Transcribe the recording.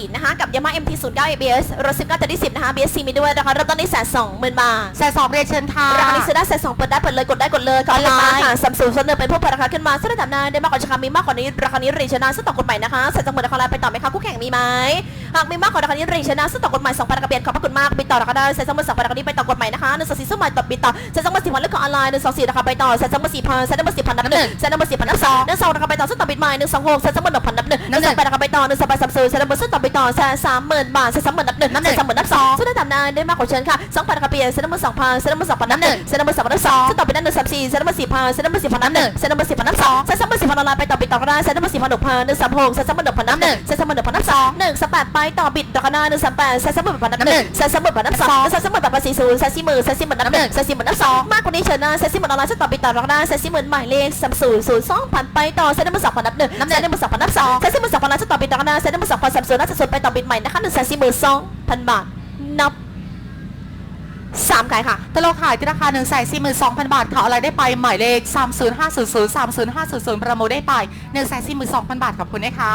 4นะคะกับ Yamaha MT09 ABS รถ19จะได้10นะคะ BSC มีด้วยนะคะเริ่มต้นที่แสนสองหมื่นบาทแสนสองเรียนเชิญค่ะราคานี้ซื้อได้แสนสองเปิดได้เปิดเลยกดได้กดเลยก่อนออนไลน์มาค่ะสัมสูงส่วนหนึ่งเป็นผู้เปิดราคาขึ้นมาซึ่งระดับหน้าได้มากกว่าราคามีมากกว่านี้ราคานี้เรียนชนะซึ่งต่อกฎหมายนะคะแสนสองหมื่นราคาแรกไปต่อไหมคะคู่แข่งมีไหม หากมีมากกว่าราคานี้เรียนชนะซึ่งต่อกฎหมายสองพันราคาเปลี่ยนขอบพระคุณมากไปต่อราคาได้แสนสองหมื่นสองพันราคานี้ไปต่อกฎหมายนะคะหนึ่งสองสี่ซึ่งหมายต่อปีต่อแสนสองหมื่นสี่พันเลือกของออนไลน์หนึ่งสองสี่ราคาไปต่อแสนสองหมื่นสี่พันแสนสองหมื่นสี่พันนับหนึ่งแสนสองหมื่นสี่พันนับสองหนึ่งสองราคาไปต่อซึ่งต่อปิดใหม่หนึ่งสองหกแสนสองหมื่นหนึ่งพันนับหนึ่งหนึ่งสองแปดราคาไปต่อหนึ่งสองแปดสามสี่แสนสองหมื่นซึ่งต่อไปต่อแสนสามหมื่นบาทแสนสามหมื่นนับหนึ่งนับหนึ่แสงนสามหมื่นนับสองซึ่งระดับหน้าได้มากกว่าเชิญค่ะสองพันราคาเปลี่ยนแสนสองหมื่นสองพันแสนสองหมื่นสองพันนับหนึ่งแสนสองหมื่นสองพันนับสองซึ่งต่อไปได้หนึ่งสามสี่แสนสองหมื่นสี่พันแสนสองหมื่นสี่พันนับหนึ่งแสนสองหมื่นสี่พันนับสองแสนสองหมื่นสี่พันออนไลน์ไปต่อปิดต่อก็ได้แสน สองหมื่นสี่พันหกพันหนึ่งสามหกแสนสองหมื่นหนึ่งพันนับหนึ่งแสนสองหมื่นหนึ่งพันนับสองหนึ่งสามแปดไปต่อบิดต่อกันได้หนึ่งสามแปดแสนสองหมื่นแปดพันนับหนึ่งแสนสองหมื่นแปดนับสองแสนสองหมื่นแปดพันสี่ศูนย์แสนสี่หมื่นแสนสี่หมื่นนับหนึ่งแสนสี่หมื่นนับสองมากกว่านี้เชิญนะแสนสี่หมื่นออนไลน์ซึ่งต่อปิดต่อกันได้แสนสี่หมื่นหมายเลขสามศูนย์ศูนย์สองพันไปต่อแสนหนึ่งหมื่นสองพันนับหนึ่งแสนหนึ่งหมื่นสองพันนับสองแสนสี่หมื่นสองพันออนไลน์ซึ่งต่อปิดต่อกันได้แสนหนึ่งหมื่นสองพันสามศูนย์นับศูนย์ไปต่อบิดใหม่นะคะหนึ่งแสนสี่หมื่นสองพันบาทนับ สามขายค่ะตลกขายที่ราคา1นึ่งแสนสี่หมื่นสองพันบาทค่ะอะไรได้ไป หมายเลข 3 0 5 0 0 3 0 5 0 0 ประมูลได้ไป1นึ่งแสนสี่หมื่นสองพันบาทขอบคุณนะคะ